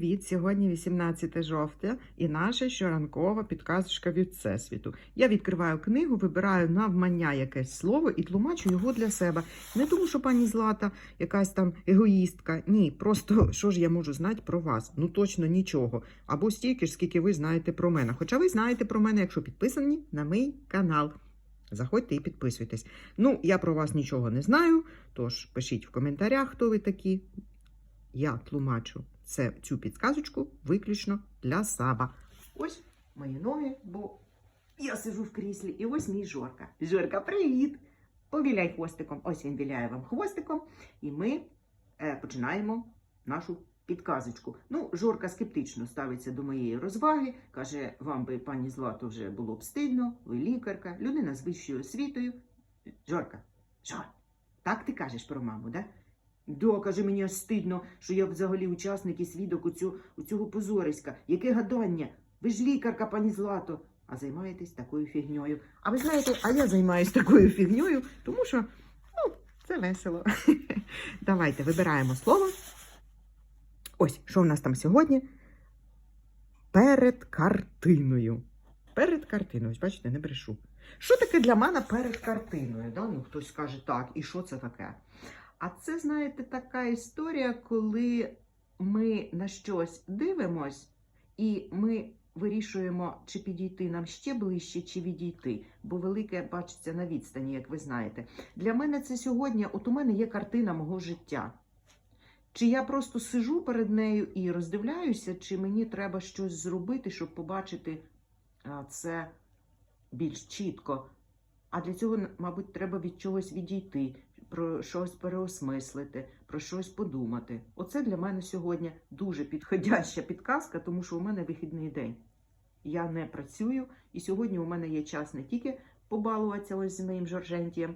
Від сьогодні 18 жовтня і наша щоранкова підказочка від Всесвіту. Я відкриваю книгу, вибираю навмання якесь слово і тлумачу його для себе. Не тому, що пані Злата якась там егоїстка. Ні, просто що ж я можу знати про вас? Ну точно нічого. Або стільки ж, скільки ви знаєте про мене. Хоча ви знаєте про мене, якщо підписані на мій канал. Заходьте і підписуйтесь. Ну, я про вас нічого не знаю, тож пишіть в коментарях, хто ви такі. Я тлумачу це, цю підказочку виключно для саба. Ось мої ноги, бо я сижу в кріслі, і ось мій Жорка. Жорка, привіт! Повіляй хвостиком. Ось він віляє вам хвостиком, і ми е, починаємо нашу підказочку. Ну, Жорка скептично ставиться до моєї розваги, каже, вам би, пані Злато, вже було б стидно, ви лікарка, людина з вищою освітою. Жорка, Жор, так ти кажеш про маму, да? Да, каже, мені аж стидно, що я взагалі учасник і свідок у, цю, у цього позориська. Яке гадання? Ви ж лікарка, пані Злато, а займаєтесь такою фігньою. А ви знаєте, а я займаюся такою фігньою, тому що ну, це весело. Давайте вибираємо слово. Ось, що в нас там сьогодні? Перед картиною. Перед картиною, ось бачите, не брешу. Що таке для мене перед картиною? Да? Ну, хтось скаже так, і що це таке? А це, знаєте, така історія, коли ми на щось дивимось, і ми вирішуємо, чи підійти нам ще ближче, чи відійти. Бо велике бачиться на відстані, як ви знаєте. Для мене це сьогодні, от у мене є картина мого життя. Чи я просто сижу перед нею і роздивляюся, чи мені треба щось зробити, щоб побачити це більш чітко. А для цього, мабуть, треба від чогось відійти, про щось переосмислити, про щось подумати. Оце для мене сьогодні дуже підходяща підказка, тому що у мене вихідний день. Я не працюю, і сьогодні у мене є час не тільки побалуватися ось з моїм Жоржентієм,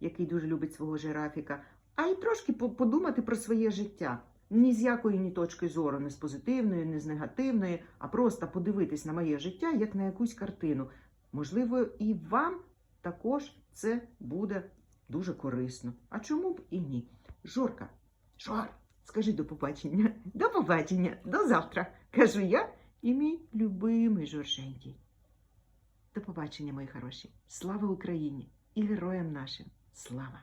який дуже любить свого жирафіка, а й трошки по- подумати про своє життя. Ні з якої ні точки зору, не з позитивної, не з негативної, а просто подивитись на моє життя як на якусь картину. Можливо, і вам також це буде дуже корисно. А чому б і ні? Жорка, Жор, скажи до побачення. До побачення, до завтра. Кажу я і мій любимий Жорженький. До побачення, мої хороші. Слава Україні і героям нашим! Слава!